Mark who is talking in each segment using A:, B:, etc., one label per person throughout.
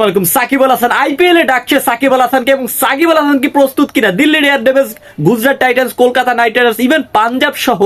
A: আসসালামাইকুম সাকিব আল হাসান আইপিএল এ ডাকছে। সাকিব আল হাসানকে এবং সাকিব আল হাসান কি প্রস্তুত কিনা? Delhi Daredevils Gujarat Titans, Kolkata Knight Riders, even Punjab সহ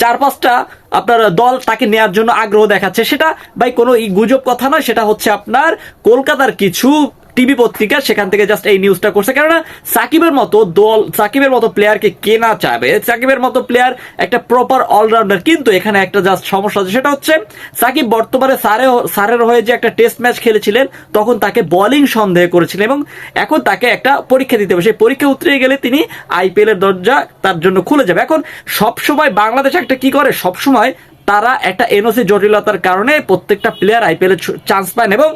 A: চার পাঁচটা আপনার দল তাকে নেয়ার জন্য আগ্রহ দেখাচ্ছে। সেটা ভাই কোনো গুজব কথা নয়, সেটা হচ্ছে আপনার কলকাতার কিছু টিভি পত্রিকা, সেখান থেকে জাস্ট এই নিউজটা করছে। কেননা সাকিবের মতো দল, সাকিবের মতো প্লেয়ারকে কেনা চাবে? সাকিবের মতো প্লেয়ার একটা প্রপার অলরাউন্ডার কিন্তু এখানে একটা জাস্ট সমস্যা আছে। সেটা হচ্ছে, সাকিব বর্তমানে সারে সারের হয়ে যে একটা টেস্ট ম্যাচ খেলেছিলেন, তখন তাকে বোলিং সন্দেহ করেছিলেন এবং এখন তাকে একটা পরীক্ষা দিতে হবে। সেই পরীক্ষা উতরে গেলে তিনি আইপিএল এর দরজা তার জন্য খুলে যাবে। এখন সবসময় বাংলাদেশ একটা কি করে? সবসময় তারা একটা এনওসি জটিলতার কারণে প্রত্যেকটা প্লেয়ার আইপিএল এর চান্স পান এবং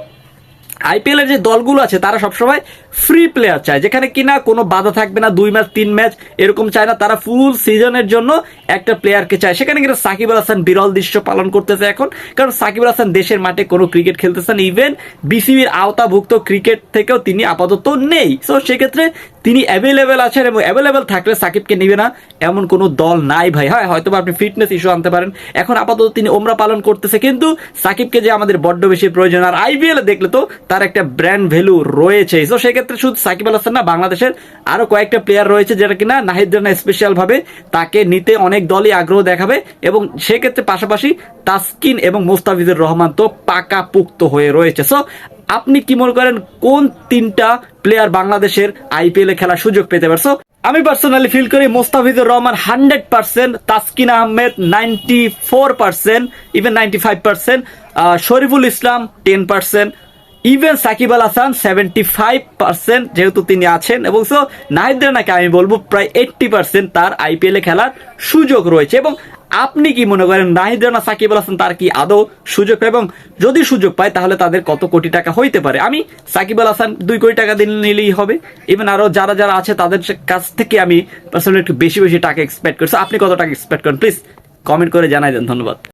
A: আইপিএল এর যে দলগুলো আছে তারা সবসময় ফ্রি প্লেয়ার চায়, যেখানে কিনা কোনো বাধা থাকবে না, দুই ম্যাচ, তিন ম্যাচ, এরকম চায় না, তারা ফুল সিজনের জন্য একটা প্লেয়ারকে চায়। সেখানে কিনা সাকিব আল হাসান বিরল দৃশ্য পালন করতেছে এখন, কারণ সাকিব আল হাসান দেশের মাঠে কোনো ক্রিকেট খেলতেছেন ইভেন বিসিবির আওতাভুক্ত ক্রিকেট থেকেও তিনি আপাতত নেই। সো সেক্ষেত্রে তিনি অ্যাভেলেবেল আছেন এবং অ্যাভেলেবেল থাকলে সাকিবকে নিবে না, এমন কোনো দল নাই ভাই। হয় হয়তো বা আপনি ফিটনেস ইস্যু আনতে পারেন। এখন আপাতত তিনি ওমরা পালন করতেছে, কিন্তু সাকিবকে যে আমাদের বড্ড বেশি প্রয়োজন, আর আইপিএল দেখলে তো তার একটা ব্র্যান্ড ভ্যালু রয়েছে তো সেক্ষেত্রে শুধু সাকিব আল হাসান না, বাংলাদেশের আরও কয়েকটা প্লেয়ার রয়েছে যেটা কিনা নাহিদ রানা স্পেশাল ভাবে তাকে নিতে অনেক দলই আগ্রহ দেখাবে এবং সেক্ষেত্রে পাশাপাশি তাসকিন এবং মোস্তাফিজুর রহমান তো পাকা পুক্ত হয়ে রয়েছে। সো আপনি কি মনে করেন কোন তিনটা প্লেয়ার বাংলাদেশের আইপিএল এ খেলার সুযোগ পেতে পারছ আমি পার্সোনালি ফিল করি Mustafizur Rahman hundred percent, Taskin Ahmed ninety four percent even ninety five percent Shoriful Islam ten percent even Shakib Al Hasan seventy five percent যেহেতু তিনি আছেন, এবং সো নাহিদ রানাকে আমি বলব প্রায় এইট্টি পার্সেন্ট তার আইপিএলে খেলার সুযোগ রয়েছে। এবং আপনি কি মনে করেন নাহিদ রানা সাকিব আল হাসান তার কি আদৌ সুযোগ পায়? এবং যদি সুযোগ পায়, তাহলে তাদের কত কোটি টাকা হইতে পারে? আমি সাকিব আল হাসান দুই কোটি টাকা দিন নিলেই হবে। ইভেন আরও যারা যারা আছে, তাদের কাছ থেকে আমি পার্সোনালি একটু বেশি বেশি টাকা এক্সপেক্ট করছি আপনি কত টাকা এক্সপেক্ট করেন? প্লিজ কমেন্ট করে জানাই দেন। ধন্যবাদ।